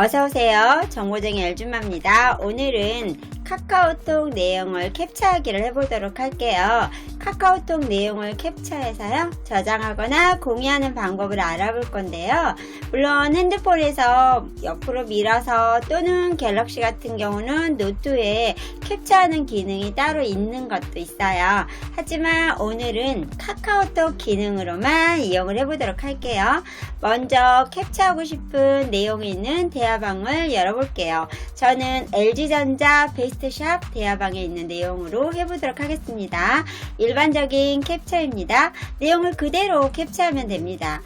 어서오세요. 정보쟁이 엘준마입니다. 오늘은 카카오톡 내용을 캡처하기를 해보도록 할게요. 카카오톡 내용을 캡처해서요. 저장하거나 공유하는 방법을 알아볼 건데요. 물론 핸드폰에서 옆으로 밀어서 또는 갤럭시 같은 경우는 노트에 캡처하는 기능이 따로 있는 것도 있어요. 하지만 오늘은 카카오톡 기능으로만 이용을 해보도록 할게요. 먼저 캡처하고 싶은 내용이 있는 대화방을 열어볼게요. 저는 LG전자 베스트샵 대화방에 있는 내용으로 해보도록 하겠습니다. 일반적인 캡처입니다. 내용을 그대로 캡처하면 됩니다.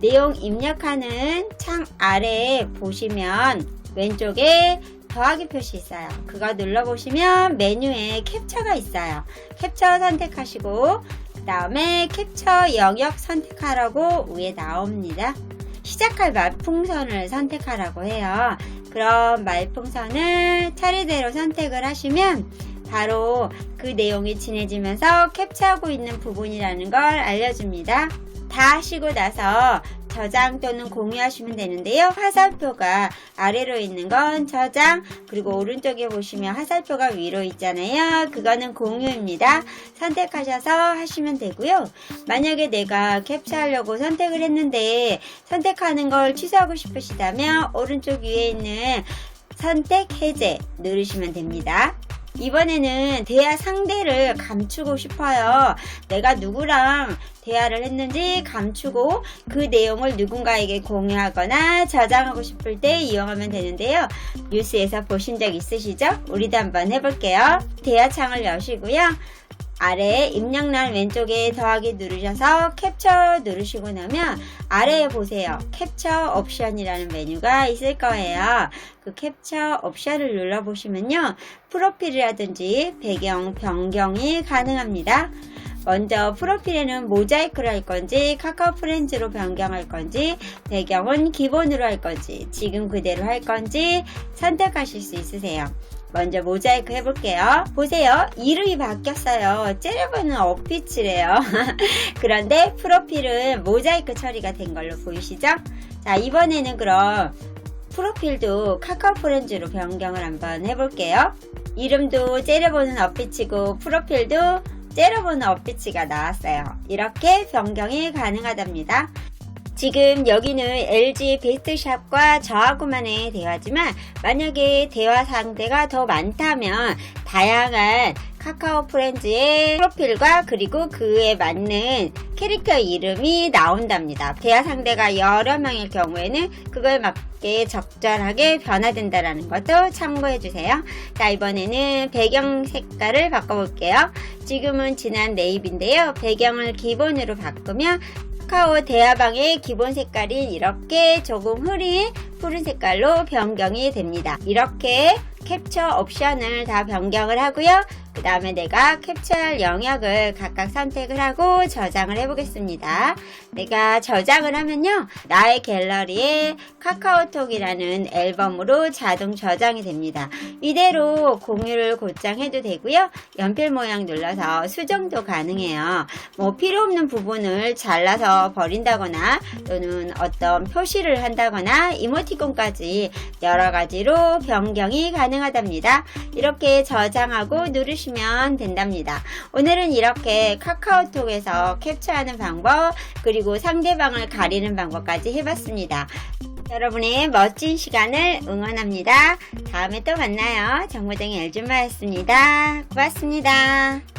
내용 입력하는 창 아래에 보시면 왼쪽에 더하기 표시 있어요. 그거 눌러보시면 메뉴에 캡처가 있어요. 캡처 선택하시고 그 다음에 캡처 영역 선택하라고 위에 나옵니다. 시작할 말풍선을 선택하라고 해요. 그럼 말풍선을 차례대로 선택을 하시면 바로 그 내용이 진해지면서 캡처하고 있는 부분이라는 걸 알려줍니다. 다 하시고 나서 저장 또는 공유하시면 되는데요. 화살표가 아래로 있는 건 저장, 그리고 오른쪽에 보시면 화살표가 위로 있잖아요. 그거는 공유입니다. 선택하셔서 하시면 되고요. 만약에 내가 캡처하려고 선택을 했는데 선택하는 걸 취소하고 싶으시다면 오른쪽 위에 있는 선택 해제 누르시면 됩니다. 이번에는 대화 상대를 감추고 싶어요. 내가 누구랑 대화를 했는지 감추고 그 내용을 누군가에게 공유하거나 저장하고 싶을 때 이용하면 되는데요. 뉴스에서 보신 적 있으시죠? 우리도 한번 해볼게요. 대화창을 여시고요. 아래에 입력란 왼쪽에 더하기 누르셔서 캡처 누르시고 나면 아래에 보세요. 캡처 옵션이라는 메뉴가 있을 거예요. 그 캡처 옵션을 눌러보시면요. 프로필이라든지 배경 변경이 가능합니다. 먼저 프로필에는 모자이크로 할 건지 카카오 프렌즈로 변경할 건지 배경은 기본으로 할 건지 지금 그대로 할 건지 선택하실 수 있으세요. 먼저 모자이크 해볼게요. 보세요. 이름이 바뀌었어요. 째려보는 어피치래요. 그런데 프로필은 모자이크 처리가 된 걸로 보이시죠? 자, 이번에는 그럼 프로필도 카카오 프렌즈로 변경을 한번 해볼게요. 이름도 째려보는 어피치고 프로필도 째려보는 어피치가 나왔어요. 이렇게 변경이 가능하답니다. 지금 여기는 LG 베스트샵과 저하고만의 대화지만 만약에 대화 상대가 더 많다면 다양한 카카오 프렌즈의 프로필과 그리고 그에 맞는 캐릭터 이름이 나온답니다. 대화 상대가 여러 명일 경우에는 그걸 맞게 적절하게 변화된다는 것도 참고해 주세요. 자, 이번에는 배경 색깔을 바꿔볼게요. 지금은 진한 네이비인데요. 배경을 기본으로 바꾸면 카카오 대화방의 기본 색깔인 이렇게 조금 흐린 푸른 색깔로 변경이 됩니다. 이렇게 캡처 옵션을 다 변경을 하고요. 그 다음에 내가 캡처할 영역을 각각 선택을 하고 저장을 해보겠습니다. 내가 저장을 하면요. 나의 갤러리에 카카오톡이라는 앨범으로 자동 저장이 됩니다. 이대로 공유를 곧장 해도 되고요. 연필 모양 눌러서 수정도 가능해요. 뭐 필요 없는 부분을 잘라서 버린다거나 또는 어떤 표시를 한다거나 이모티콘까지 여러 가지로 변경이 가능하답니다. 이렇게 저장하고 누르시 면 된답니다. 오늘은 이렇게 카카오톡에서 캡처하는 방법 그리고 상대방을 가리는 방법까지 해봤습니다. 여러분의 멋진 시간을 응원합니다. 다음에 또 만나요. 정보쟁이 엘준마였습니다. 고맙습니다.